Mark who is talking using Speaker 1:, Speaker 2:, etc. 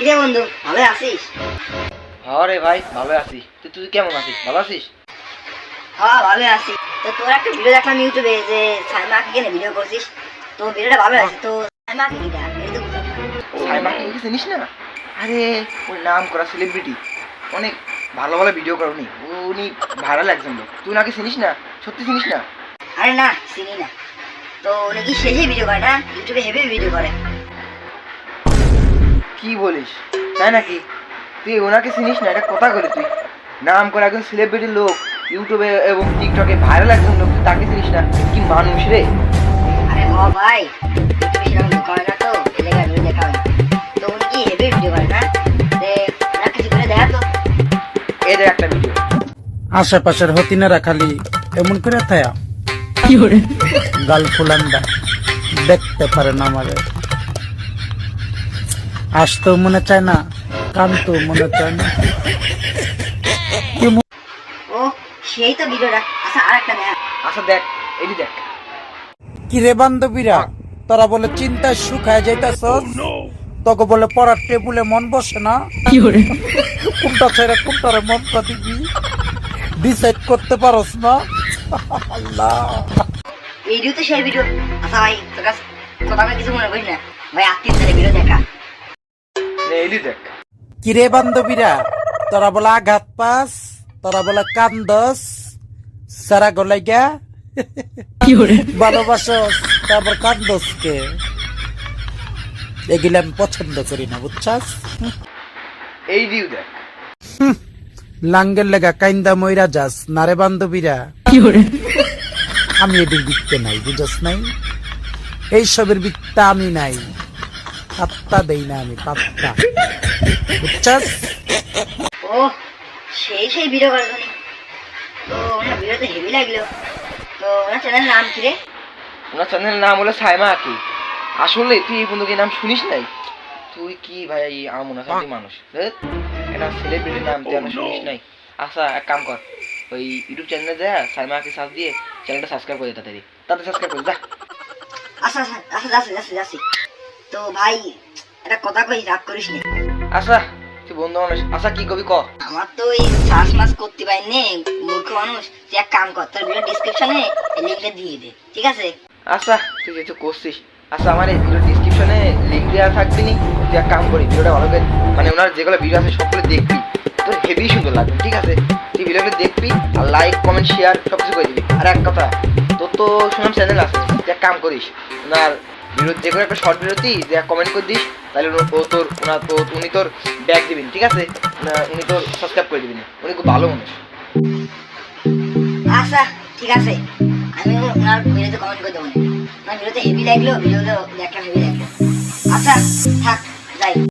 Speaker 1: কিরে বন্ধু ভালো আছিস?
Speaker 2: হ্যাঁ ভাই ভালো আছি। তুই তুই কেমন আছিস? ভালো আছিস?
Speaker 1: হ্যাঁ ভালো আছি। তো তোর একটা ভিডিও দেখলাম ইউটিউবে যে সাইমাকে কেন ভিডিও করছিস। তো ভিডিওটা ভালো আছে তো সাইমাকে কি না।
Speaker 2: কি চিনিস না? আরে ওর নাম করা সেলিব্রিটি অনেক ভালো ভালো ভিডিও করে উনি। উনি ভাইরাল একজন লোক। তুই নাকি চিনিস না? সত্যি চিনিস না?
Speaker 1: আরে না চিনি না। তো উনি কি শেষে ভিডিও করে না? ইউটিউবে হেভি ভিডিও করে।
Speaker 2: কি বলিস? তাই নাকি? তুই ওনাকে চিনিস না? এটা কথা করে তুই। নাম করে একজন সেলিব্রিটি লোক ইউটিউবে এবং টিকটকে ভাইরাল একজন লোক তুই তাকে চিনিস না? কি মানুষ রে?
Speaker 1: আরে হ ভাই করে না তো এলাকায় ভিডিও দেখা তো উনি কি হেভি ভিডিও করে না তে কিছু করে দেখা তো
Speaker 2: এদের একটা ভিডিও
Speaker 3: আশেপাশের হতিনেরা খালি এমন করে থায়া। গাল ফুলান্দা দেখতে পারে না আমারে। আসতেও মনে চায় না কানতেও মনে চায় না।
Speaker 1: ও সেই তো ভিডিওটা আচ্ছা
Speaker 2: আচ্ছা দেখ এটি দেখ।
Speaker 3: কি রে বান্ধবীরা তোরা বলে চিন্তায় শুকায় যাইতাছ তোকে বলে পড়ার টেবুলে মন বসে না? কোনটা ছেড়ে কোনটারে মনটা দিবি? ডিসাইড করতে পারস না? আল্লাহ।
Speaker 1: ভিডিও তো সেই ভিডিও আচ্ছা ভাই তোর কাছে কথা কিছু মনে করিস না। ভাই আত্মীয় ভিডিও দেখা
Speaker 2: এটি দেখ।
Speaker 3: কিরে বান্ধবীরা তোরা বলে আঘাত পাস তোরা বলে কান্দস সারা গলাইগা ভালোবাসস তারপর কান্দস কে এগুলো আমি পছন্দ করি না বুঝছাস?
Speaker 2: এই ভিউ দেখ।
Speaker 3: লাঙ্গের লেগা কাইন্দা ময়রা যাস নারে বান্ধবীরা? আমি এদের বিকতে নাই বুঝস নাই? এইসবের বিকতা আমি নাই। পাত্তা দেই না আমি পাত্তা। বুঝছাস?
Speaker 1: ও সেই সেই ভিডিও করে তো ওনার ভিডিওতে হেভি লাগল। তো ওনার চ্যানেলের নাম কি রে?
Speaker 2: ওনার চ্যানেলের নাম হলো সাইমা আকি। আসলে তুই এই বন্ধুকে নাম শুনিস নাই? তুই কি ভাই এই আমন আসামি মানুষ? এটা সেলিব্রিটির নাম তুই এখনও শুনিস নাই? আচ্ছা এক কাম কর। ওই ইউটিউব চ্যানেলে যা সাইমা আকি সার্চ দিয়ে চ্যানেলটা সাবস্ক্রাইব করে দে তাড়াতাড়ি। তাড়াতাড়ি সাবস্ক্রাইব করে যা।
Speaker 1: আচ্ছা আচ্ছা আচ্ছা যাচ্ছি যাচ্ছি যাচ্ছি। তো ভাই কথা কই রাগ করিস নি?
Speaker 2: আচ্ছা তুই বন্ধু মানুষ। আচ্ছা কি কবি ক?
Speaker 1: আমার তো এই শ্বাস মাস করতে পারিনি মূর্খ মানুষ। তুই এক কাম কর তোর ভিডিও ডিসক্রিপশনে লিঙ্কটা দিয়ে দে ঠিক আছে?
Speaker 2: আচ্ছা তুই যেহেতু করছিস আচ্ছা আমার এই ভিডিও ডিসক্রিপশনে লিঙ্ক দেওয়া থাকবি নি। তুই এক কাম করি ভিডিওটা ভালো করে মানে ওনার যেগুলো ভিডিও আছে সবগুলো দেখবি। তোর হেভি সুন্দর লাগবে ঠিক আছে? তুই ভিডিওগুলো দেখবি আর লাইক কমেন্ট শেয়ার সব কিছু করে দিবি। আর এক কথা তোর তো শুনলাম চ্যানেল আছে তুই এক কাম করিস ওনার ভিডিও যে কোনো একটা শর্ট বিরতি, যে কমেন্ট করে দিস, তাহলে ও তোর ওনার তো উনি তোর ব্যাগ দিবেন, ঠিক আছে? উনি তোর সাবস্ক্রাইব করে দিবেন। উনি খুব ভালো মানুষ।
Speaker 1: আচ্ছা ঠিক আছে। আমি ওনার ভিডিওতে কমেন্ট করে দেবো না। ভিডিওতে হেভি লাগল ভিডিওতে দেখলাম হেভি লাগল। আচ্ছা থাক, যাই।